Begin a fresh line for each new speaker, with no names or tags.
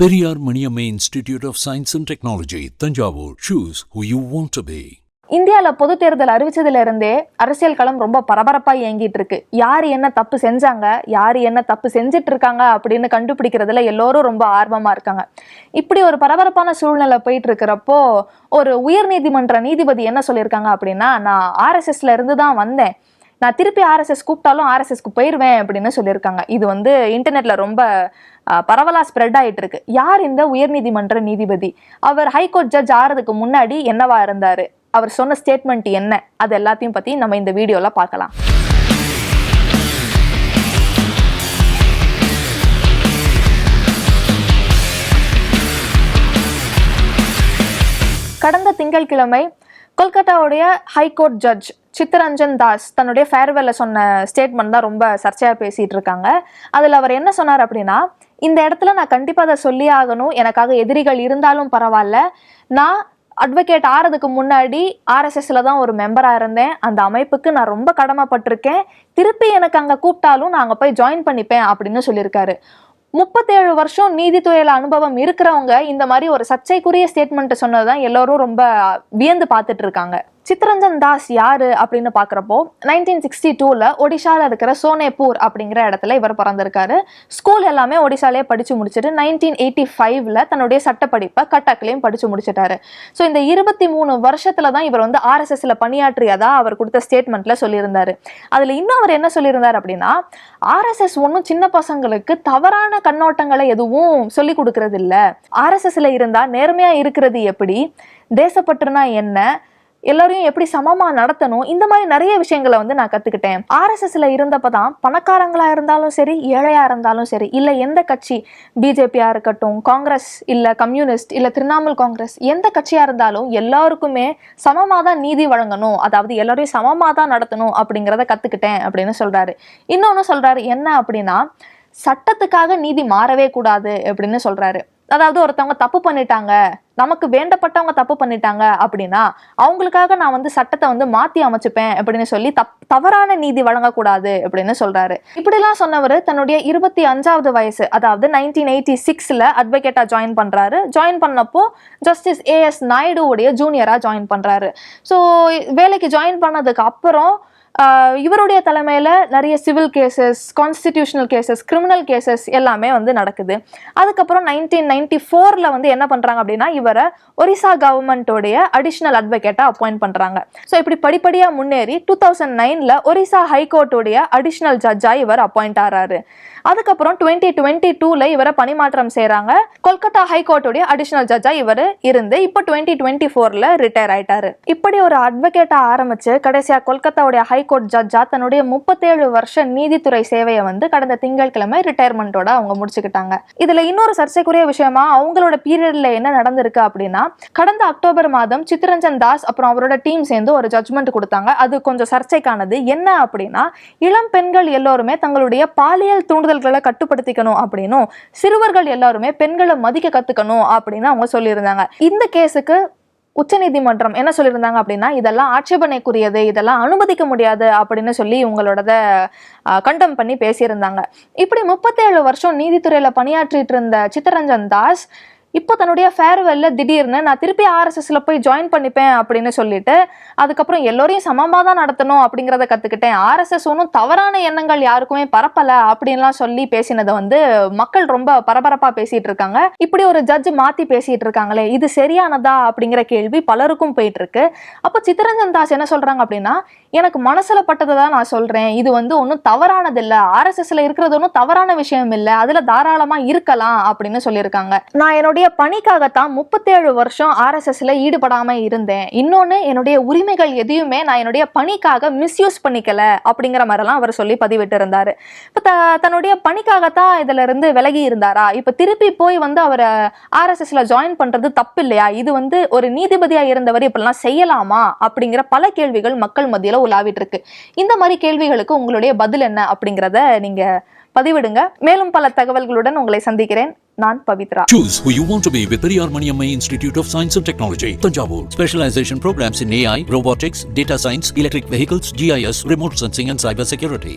Periyar Maniammai institute of science and technology Thanjavur. Choose who you want to be
இந்தியாவில் பொது தேர்தல் அறிவிச்சதுல இருந்தே அரசியல் களம் ரொம்ப பரபரப்பா இயங்கிட்டு இருக்கு யார் என்ன தப்பு செஞ்சாங்க யார் என்ன தப்பு செஞ்சுட்டு இருக்காங்க அப்படின்னு கண்டுபிடிக்கிறதுல எல்லோரும் ரொம்ப ஆர்வமா இருக்காங்க. இப்படி ஒரு பரபரப்பான சூழ்நிலை போயிட்டு இருக்கிறப்போ ஒரு உயர்நீதிமன்ற நீதிபதி என்ன சொல்லியிருக்காங்க அப்படின்னா நான் ஆர்எஸ்எஸ்ல இருந்து தான் வந்தேன். நான் திருப்பி ஆர்எஸ்எஸ் கூப்பிட்டாலும் ஆர்எஸ்எஸ்க்கு போயிடுவேன் அப்படின்னு சொல்லியிருக்காங்க. இது வந்து இன்டர்நெட்டில் ரொம்ப பரவலா ஸ்ப்ரெட் ஆயிட்டு இருக்கு யார் இந்த உயர்நீதிமன்ற நீதிபதி? அவர் ஹைகோர்ட் ஜட்ஜ் ஆறதுக்கு முன்னாடி என்னவா இருந்தாரு? அவர் சொன்ன ஸ்டேட்மெண்ட் என்ன? அது எல்லாத்தையும் பற்றி நம்ம இந்த வீடியோவில் பார்க்கலாம். கடந்த திங்கட்கிழமை கொல்கத்தாவுடைய high court judge Chittaranjan Das தன்னுடைய ஃபேர்வெல்ல சொன்ன ஸ்டேட்மெண்ட் தான் ரொம்ப சர்ச்சையாக பேசிகிட்டு இருக்காங்க. அதில் அவர் என்ன சொன்னார் அப்படின்னா இந்த இடத்துல நான் கண்டிப்பாக அதை சொல்லி ஆகணும். எனக்காக எதிரிகள் இருந்தாலும் பரவாயில்ல. நான் அட்வொகேட் ஆறதுக்கு முன்னாடி ஆர்எஸ்எஸ்ல தான் ஒரு மெம்பராக இருந்தேன். அந்த அமைப்புக்கு நான் ரொம்ப கடமைப்பட்டிருக்கேன். திருப்பி எனக்கு அங்கே கூப்பிட்டாலும் நான் அங்கே போய் ஜாயின் பண்ணிப்பேன் அப்படின்னு சொல்லியிருக்காரு. முப்பத்தேழு வருஷம் நீதித்துறையில் அனுபவம் இருக்கிறவங்க இந்த மாதிரி ஒரு சர்ச்சைக்குரிய ஸ்டேட்மெண்ட்டை சொன்னது தான் எல்லோரும் ரொம்ப வியந்து பார்த்துட்டு இருக்காங்க. சித்ரஞ்சன் தாஸ் யாரு அப்படின்னு பார்க்குறப்போ நைன்டீன் சிக்ஸ்டி டூவில் ஒடிஷாவில் இருக்கிற சோனேபூர் அப்படிங்கிற இடத்துல இவர் பிறந்திருக்காரு. ஸ்கூல் எல்லாமே ஒடிஷாலே படித்து முடிச்சுட்டு நைன்டீன் எயிட்டி ஃபைவ்ல தன்னுடைய சட்டப்படிப்பை கட்டாக்கிலையும் படித்து முடிச்சிட்டாரு. ஸோ இந்த இருபத்தி மூணு வருஷத்துல தான் இவர் வந்து ஆர்எஸ்எஸ்ல பணியாற்றியதா அவர் கொடுத்த ஸ்டேட்மெண்ட்ல சொல்லியிருந்தாரு. அதில் இன்னும் அவர் என்ன சொல்லியிருந்தார் அப்படின்னா ஆர்எஸ்எஸ் ஒன்றும் சின்ன பசங்களுக்கு தவறான கண்ணோட்டங்களை எதுவும் சொல்லி கொடுக்கறது இல்ல ஆர்எஸ்எஸ்ல இருந்தால் நேர்மையாக இருக்கிறது எப்படி? தேசப்பற்றுனா என்ன? எல்லாரையும் எப்படி சமமாக நடத்தணும்? இந்த மாதிரி நிறைய விஷயங்களை வந்து நான் கற்றுக்கிட்டேன் ஆர்எஸ்எஸ்ல இருந்தப்ப தான் பணக்காரங்களா இருந்தாலும் சரி ஏழையா இருந்தாலும் சரி இல்லை எந்த கட்சி பிஜேபியாக இருக்கட்டும் காங்கிரஸ் இல்லை கம்யூனிஸ்ட் இல்லை திரிணாமுல் காங்கிரஸ் எந்த கட்சியாக இருந்தாலும் எல்லாருக்குமே சமமாக தான் நீதி வழங்கணும். அதாவது எல்லாரையும் சமமாக தான் நடத்தணும் அப்படிங்கிறத கற்றுக்கிட்டேன் அப்படின்னு சொல்கிறாரு இன்னொன்று சொல்கிறாரு என்ன அப்படின்னா சட்டத்துக்காக நீதி மாறவே கூடாது அப்படின்னு சொல்கிறாரு அதாவது ஒருத்தவங்க தப்பு பண்ணிட்டாங்க நமக்கு வேண்டப்பட்டவங்க தப்பு பண்ணிட்டாங்க அப்படின்னா அவங்களுக்காக நான் வந்து சட்டத்தை வந்து மாத்தி அமைச்சுப்பேன் அப்படின்னு சொல்லி தப் தவறான நீதி வழங்கக்கூடாது அப்படின்னு சொல்றாரு. இப்படிலாம் சொன்னவர் தன்னுடைய இருபத்தி அஞ்சாவது வயசு அதாவது நைன்டீன் எயிட்டி சிக்ஸ்ல அட்வொகேட்டா ஜாயின் பண்றாரு. ஜாயின் பண்ணப்போ ஜஸ்டிஸ் ஏஎஸ் நாயுடுவுடைய ஜூனியரா ஜாயின் பண்றாரு. ஸோ வேலைக்கு ஜாயின் பண்ணதுக்கு அப்புறம் இவருடைய தலைமையில் நிறைய civil cases constitutional cases criminal cases எல்லாமே வந்து நடக்குது. அதுக்கப்புறம் நைன்டீன் நைன்டி ஃபோரில் வந்து என்ன பண்ணுறாங்க அப்படின்னா இவரை ஒரிசா கவர்மெண்ட்டோடைய அடிஷ்னல் அட்வொகேட்டாக அப்பாயிண்ட் பண்ணுறாங்க ஸோ இப்படி படிப்படியாக முன்னேறி டூ தௌசண்ட் நைனில் ஒரிசா ஹைகோர்ட்டுடைய அடிஷ்னல் ஜட்ஜாக இவர் அப்பாயிண்ட் ஆகிறாரு அதுக்கப்புறம் டுவெண்ட்டி டுவெண்ட்டி டூல இவரை பணிமாற்றம் செய்கிறாங்க கொல்கத்தா ஹைகோர்ட்டுடைய அடிஷ்னல் ஜட்ஜாக இவர் இருந்து இப்போ டுவெண்ட்டி டுவெண்ட்டி ஃபோரில் ரிட்டையர் ஆயிட்டாரு. இப்படி ஒரு அட்வொகேட்டாக ஆரம்பிச்சு கடைசியாக கொல்கத்தாவுடைய ஹைகோர்ட் ஜட்ஜா தன்னுடைய முப்பத்தேழு வருஷ நீதித்துறை சேவையை வந்து கடந்த திங்கட்கிழமை ரிட்டையர்மெண்ட்டோட அவங்க முடிச்சுக்கிட்டாங்க. இதுல இன்னொரு சர்ச்சைக்குரிய விஷயமா அவங்களோட பீரியட்ல என்ன நடந்திருக்கு அப்படின்னா கடந்த அக்டோபர் மாதம் சித்ரஞ்சன் தாஸ் அப்புறம் அவரோட டீம் சேர்ந்து ஒரு ஜட்மெண்ட் கொடுத்தாங்க. அது கொஞ்சம் சர்ச்சைக்கானது. என்ன அப்படின்னா இளம் பெண்கள் எல்லோருமே தங்களுடைய பாலியல் தூண்டுதல்களை கட்டுப்படுத்திக்கணும் அப்படின்னும் சிறுவர்கள் எல்லாருமே பெண்களை மதிக்க கத்துக்கணும் அப்படின்னு அவங்க சொல்லியிருந்தாங்க. இந்த கேஸுக்கு உச்சநீதிமன்றம் என்ன சொல்லியிருந்தாங்க அப்படின்னா இதெல்லாம் ஆட்சேபனைக்குரியது இதெல்லாம் அனுமதிக்க முடியாது அப்படின்னு சொல்லி உங்களோடத கண்டம் பண்ணி பேசியிருந்தாங்க. இப்படி முப்பத்தேழு வருஷம் நீதித்துறையில பணியாற்றிட்டு இருந்த சித்தரஞ்சன் தாஸ் இப்போ தன்னுடைய ஃபேர்வெல்ல திடீர்னு நான் திருப்பி ஆர்எஸ்எஸ்ல போய் ஜாயின் பண்ணிப்பேன் அப்படின்னு சொல்லிட்டு அதுக்கப்புறம் எல்லோரையும் சமமாக தான் நடத்தணும் அப்படிங்கிறத கற்றுக்கிட்டேன் ஆர்எஸ்எஸ் ஒன்றும் தவறான எண்ணங்கள் யாருக்குமே பரப்பலை அப்படின்லாம் சொல்லி பேசினதை வந்து மக்கள் ரொம்ப பரபரப்பாக பேசிட்டு இருக்காங்க. இப்படி ஒரு ஜட்ஜ் மாற்றி பேசிட்டு இருக்காங்களே இது சரியானதா அப்படிங்கிற கேள்வி பலருக்கும் போயிட்டு இருக்கு. அப்போ சித்தரஞ்சன் தாஸ் என்ன சொல்றாங்க அப்படின்னா எனக்கு மனசுல பட்டதை தான் நான் சொல்றேன். இது வந்து ஒன்றும் தவறானது இல்லை. ஆர்எஸ்எஸ்ல இருக்கிறது ஒன்றும் தவறான விஷயம் இல்லை. அதுல தாராளமா இருக்கலாம் அப்படின்னு சொல்லியிருக்காங்க. நான் என்னுடைய பணிக்காகத்தான் முப்பத்தேழு வருஷம் ஆர்எஸ்எஸ்ல ஈடுபடாம இருந்தேன். இன்னொன்னு என்னுடைய உரிமைகள் எதையுமே நான் என்னுடைய பணிக்காக மிஸ்யூஸ் பண்ணிக்கல அப்படிங்கிற மாதிரிலாம் அவர் சொல்லி பதிவிட்டு இருந்தாரு இப்போ த தன்னுடைய பணிக்காகத்தான் இதுல இருந்து விலகி இருந்தாரா? இப்போ திருப்பி போய் வந்து அவரை ஆர்எஸ்எஸ்ல ஜாயின் பண்றது தப்பு இல்லையா? இது வந்து ஒரு நீதிபதியா இருந்தவர் இப்படிலாம் செய்யலாமா? அப்படிங்கிற பல கேள்விகள் மக்கள் மத்தியில் உலாவிட்டு இருக்கு இந்த மாதிரி கேள்விகளுக்கு உங்களுடைய பதில் என்ன அப்படிங்கிறத நீங்க பதிவிடுங்க மேலும் பல தகவல்களுடன் உங்களை சந்திக்கிறேன் நான் Pavithra
Choose who you want to be with Periyar Maniammai Institute of Science and Technology, Tanjavur. Specialization programs in AI, robotics, data science, electric vehicles, GIS, remote sensing and cyber security.